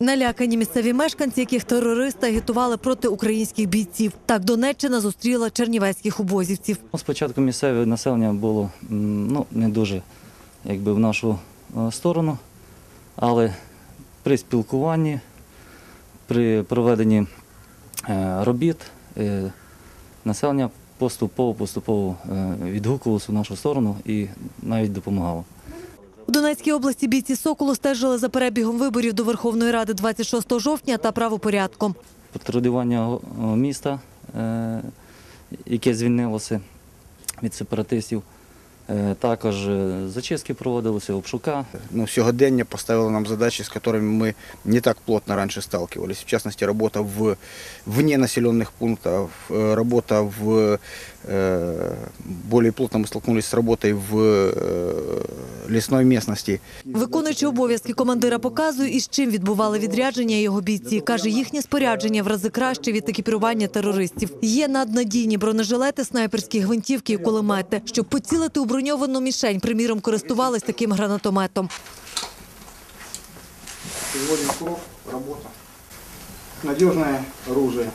Налякані місцеві мешканці, яких терористи агітували проти українських бійців. Так Донеччина зустріла чернівецьких обозівців. Ну, Спочатку місцеве населення було ну, не дуже якби, в нашу е, сторону, але при спілкуванні, при проведенні е, робіт е, населення поступово-поступово відгукувалося в нашу сторону і навіть допомагало. У Донецькій області бійці Соколу стежили за перебігом виборів до Верховної Ради 26 жовтня та правопорядком. Патрулювання е, міста, е, яке звільнилося від сепаратистів, е, також е, зачистки проводилися, обшука. Ну, сьогодення поставило нам задачі, з якими ми не так плотно раніше сталкивались. В частности, робота в вне населенных пунктов, э, робота в э, более плотно мы столкнулись с работой в э, лесной. Виконуючи обов'язки командира показує, із чим відбували відрядження його бійці. Каже, їхнє спорядження в рази краще від екіпірування терористів. Є наднадійні бронежилети, снайперські гвинтівки і кулемети. Щоб поцілити у броньовану мішень, приміром, користувались таким гранатометом. Производим курок, работа. Надежное оружие.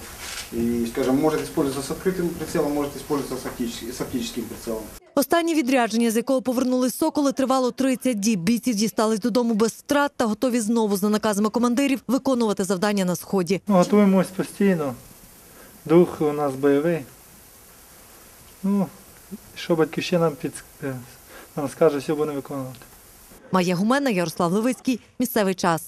И, скажем, может использоваться с открытым прицелом, может использоваться с, с оптическим прицелом. Останнє відрядження, з якого повернулись соколи, тривало 30 діб. Бійці дістались додому без втрат та готові знову за наказами командирів виконувати завдання на сході. Ну, Готуємось постійно. Дух у нас бойовий. Ну, що батьківщина під, е, нам скаже, все будемо виконувати. Майя Гумена, Ярослав Левицький. Місцевий час.